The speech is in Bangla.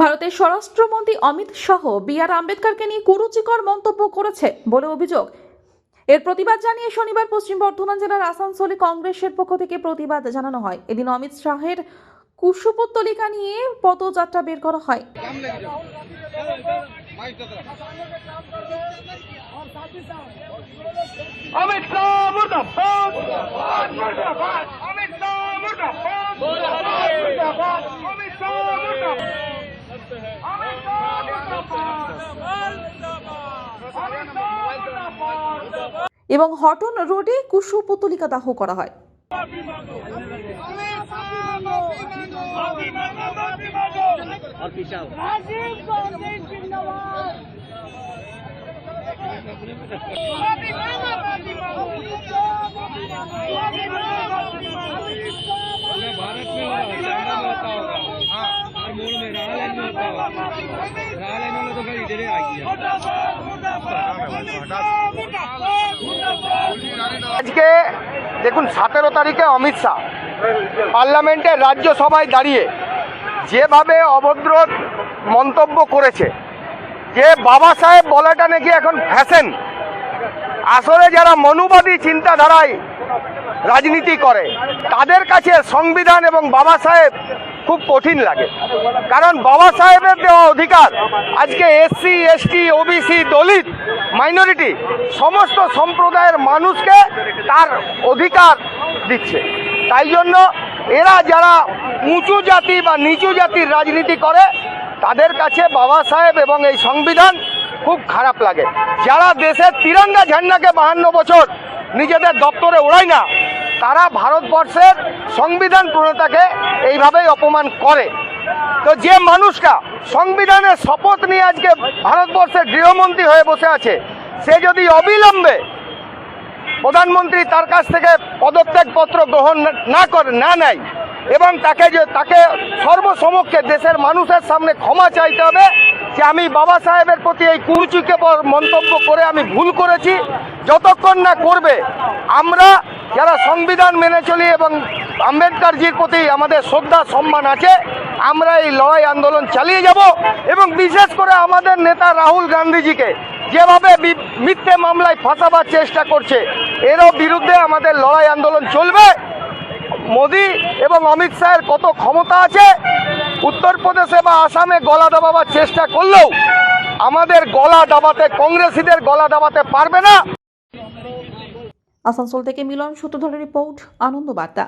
ভারতের স্বরাষ্ট্রমন্ত্রী অমিত শাহ বি আর আম্বেদকারকে নিয়ে কুরুচিকর মন্তব্য করেছে বলে অভিযোগ। এর প্রতিবাদ জানিয়ে শনিবার পশ্চিম বর্ধমান জেলার আসানসোলে কংগ্রেসের পক্ষ থেকে প্রতিবাদ জানানো হয়। এদিন অমিত শাহের কুশপুত্তলিকা নিয়ে পদযাত্রা বের করা হয়। অমিত শাহ এবং হটন রোডে কুশপুত্তলিকা দাহ করা হয় राजीव गांधी जिंदाबाद माफी मांगो माफी मांगो भारत में होगा चाइना में होता होगा हर मोड़ में राहलाइन में होता होगा राहलाइन में तो फिर इधर ही आ गया আজকে দেখুন, সতেরো তারিখে অমিত শাহ পার্লামেন্টের রাজ্যসভায় দাঁড়িয়ে যেভাবে অভদ্র মন্তব্য করেছে, যে বাবা সাহেব বলাটা নাকি এখন ফ্যাশন। আসলে যারা মনুবাদী চিন্তাধারায় রাজনীতি করে, তাদের কাছে সংবিধান এবং বাবা সাহেব খুব কঠিন লাগে। কারণ বাবা সাহেবের দেওয়া অধিকার, আজকে SC, ST, OBC, Dalit, minority, সমস্ত সম্প্রদায়ের মানুষকে তার অধিকার দিচ্ছে। তাই জন্য এরা যারা উঁচু জাতি বা নিচু জাতির রাজনীতি করে, তাদের কাছে বাবা সাহেব এবং এই সংবিধান খুব খারাপ লাগে। যারা দেশের তিরঙ্গা ঝান্ডাকে বাহান্ন বছর নিজেদের দপ্তরে ওড়ায় না তারা ভারতবর্ষের সংবিধান প্রণেতাকে এইভাবেই অপমান করে। তো যে মানুষটা সংবিধানের শপথ নিয়ে আজকে ভারতবর্ষের গৃহমন্ত্রী হয়ে বসে আছে, সে যদি অবিলম্বে প্রধানমন্ত্রী তার কাছ থেকে পদত্যাগপত্র গ্রহণ না করে, না নেয়, এবং তাকে যে, তাকে সর্বসমক্ষে দেশের মানুষের সামনে ক্ষমা চাইতে হবে যে আমি বাবা সাহেবের প্রতি এই কুরুচিকর মন্তব্য করে আমি ভুল করেছি। যতক্ষণ না করবে, আমরা যারা সংবিধান মেনে চলি এবং আম্বেদকরজির প্রতি আমাদের শ্রদ্ধা, সম্মান আছে, আমরা এই লড়াই আন্দোলন চালিয়ে যাব এবং বিশেষ করে আমাদের নেতা রাহুল গান্ধীজিকে যেভাবে মিথ্যে মামলায় ফাঁসাবার চেষ্টা করছে, এরও বিরুদ্ধে আমাদের লড়াই আন্দোলন চলবে। মোদি এবং অমিত শাহের কত ক্ষমতা আছে, উত্তরপ্রদেশে বা আসামে গলা দাবাবার চেষ্টা করলেও আমাদের গলা দাবাতে, কংগ্রেসীদের গলা দাবাতে পারবে না। আসানসোল থেকে মিলন সূত্রধরের রিপোর্ট আনন্দ বার্তা